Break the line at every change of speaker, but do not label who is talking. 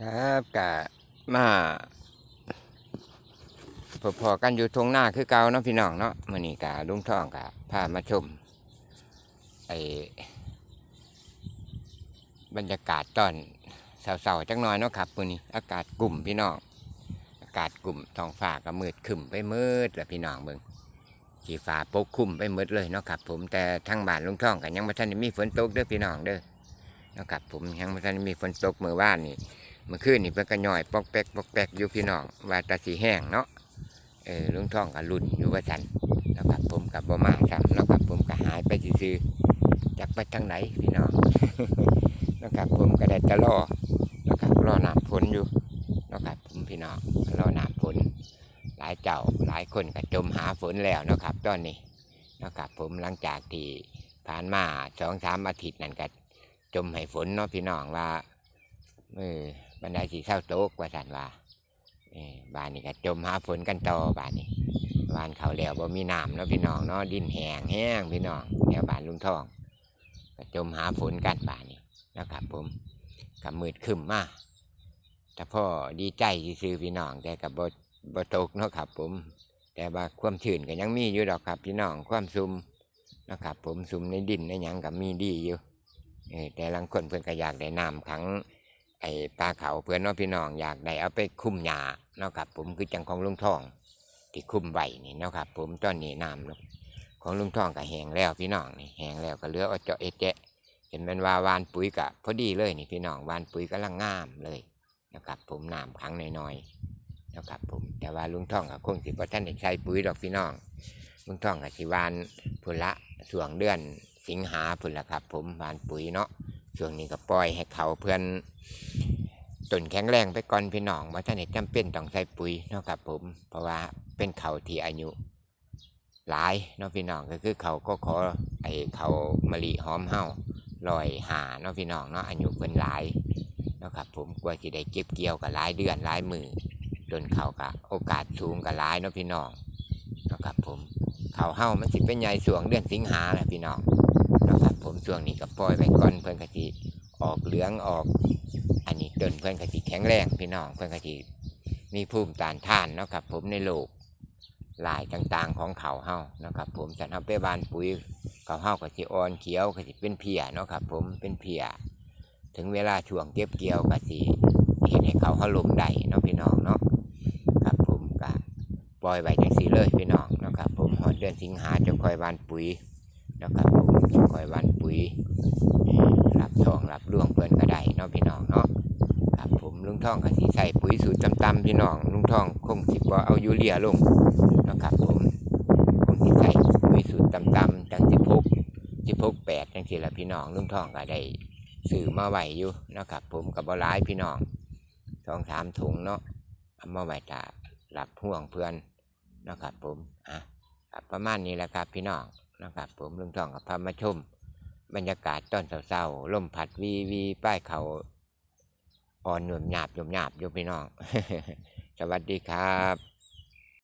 ครับกะมาพอๆกันอยู่ทงหน้าคือเก่าเนาะพี่น้องเนาะมื้อนี้กะลุงท่องกะพามาชมไอ้บรรยากาศตอนเสาๆจังน่อยเนาะครับมื้อนี้ อากาศกลุ่มพี่น้องอากาศกลุ่มท้องฟ้าก็มืดครึ้มไปมืดแล้วพี่น้องเบิ่งสีฟ้าปกคลุมไปหมดเลยเนาะครับ ผมแต่ทางบ้านลุงท่องก็ยังบ่ทันมีฝนตกเด้อพี่น้องเด้อเนาะครับผมยังบ่ทันมีฝนตกเมื่อวานนี่ เมื่อคืนนี่เพิ่นก็ย่อยปอกแป๊กปอกแป๊กอยู่พี่น้องว่าตาสีแห้งเนาะเออลุงท่องก็รุ่นอยู่ว่าสันนะครับผมกับบ่มาซ้ำนะครับผมก็หายไปซื่อจากไปทางไหนพี่น้องนะครับผมก็ได้แตะรอนะครับรอน้ำฝนอยู่นะครับผมพี่น้องรอน้ำฝนหลายเจ้าหลายคนก็จมหาฝนแล้วนะครับตอนนี้นะครับผมหลังจากที่ผ่านมาสองสามอาทิตย์นั่นก็จมให้ฝนเนาะพี่น้องว่า เออบันไดสีเศร้าโต๊กว่าสันว่าเออบ้านนี้ก็จมหาฝนกันต่อบ้านนี้บ้านเขาแล้วบ่มีน้ำเนาะพี่น้องเนาะดินแห้งแห้งพี่น้องแถวบ้านลุงทองก็จมหาฝนกันบ้านนี้นะครับ ผมกับมืดขึ้นมาแต่พ่อดีใจซื้อพี่น้องแต่กับบ่บ่ตกเนาะครับ ผม แต่ว่าความชื้นก็ยังมีอยู่ดอกครับ พี่น้องความซุมนะครับ ผมซุมในดินในหยังก็มีดีอยู่แต่ลังคนเพิ่นก็อยากได้น้ำขัง ไอ้ปลาเขาเพื่อนน้องพี่น้องอยากได้เอาไปคุ้มหญ้าเนาะครับ ผมคือจังของลุงทอง ที่คุ้มใบนี่เนาะครับ ผมตอนนี้น้ำเนาะของลุงทองก็แห้งแล้วพี่น้องนี่แห้งแล้วก็เหลือเอาเจาะเอะแจะเห็นเป็นว่าวานปุ๋ยกะพอดีเลยนี่พี่น้องวานปุ๋ยกำลังงามเลยนะครับ ผมน้ำขังน้อยๆนะครับ ผมแต่ว่าลุงทองก็คงสิบ่ท่านได้ใช้ปุ๋ยดอกพี่น้องลุงทองก็สิวานพุ่นละส่วงเดือนสิงหาพุ่นละครับ ผมวานปุ๋ยเนาะ ช่วงนี้ก็ปล่อยให้เขาเพื่อนต้นแข็งแรงไปก่อนพี่น้องว่าท่านเห็นจำเป็นต้องใส่ปุ๋ยเนาะครับผม เพราะว่าเป็นเขาที่อายุหลายเนาะพี่น้องก็คือเขาก็ขอไอเขามะลิหอมเฮาลอยหาเนาะพี่น้องเนาะอายุเพิ่นหลายเนาะครับผมกว่าสิได้เก็บเกี่ยวกับหลายเดือนหลายมือจนเขากะโอกาสสูงกับหลายเนาะพี่น้องเนาะครับผมเขาเฮามันสิเป็นใหญ่สวงเดือนสิงหาแหละพี่น้อง นะครับ ผมช่วงนี้ก็ปล่อยไปก่อนเพิ่อนก็สิออกเหลืองออก อันนี้ต้นเพื่อนกะทิแข็งแรงพี่น้องเพื่อนกะทิมีภูมิต้านทานนะครับ ผมในโลกหลายต่างๆของเขาเฮานะครับ ผมจันเอาไปบานปุ๋ยเขาเฮากะทิอ่อนเขียวกะทิเป็นเพียนะครับ ผมเป็นเพียถึงเวลาช่วงเก็บเกี่ยวกะทิเห็นให้เขาเฮาลมได้เนาะพี่น้องเนาะครับผมกะปล่อยไว้จังสีเลยพี่น้องนะครับ ผมหอดเดือนสิงหาจะคอยบานปุ๋ยนะครับผม คอยบานปุ๋ยรับทองรับร่วงเพื่อนก็ได้เนาะพี่น้องเนาะครับผมลุงทองก็สิใส่ปุ๋ยสูตรตำๆพี่น้องลุงทองคงสิบ่เอายูเรียลงนะครับผมคงสิใส่ปุ๋ยสูตรตำๆจังสิบพกสิบพกแปดจังสิละพี่น้องลุงทองก็ได้ซื้อมาไหวอยู่นะครับผมกับบ่หลายพี่น้องสองสามถุงเนาะเอามาไหวตาหลับห่วงเพื่อนนะครับผมอะประมาณนี้แหละครับพี่น้อง นะครับ ผมลุงทองกับพามาชม บรรยากาศตอนเช้าๆลมพัดวีวีป้ายเขาอ่อนหนุ่มหยาบหยมหยาบอยู่พี่น้อง สวัสดีครับ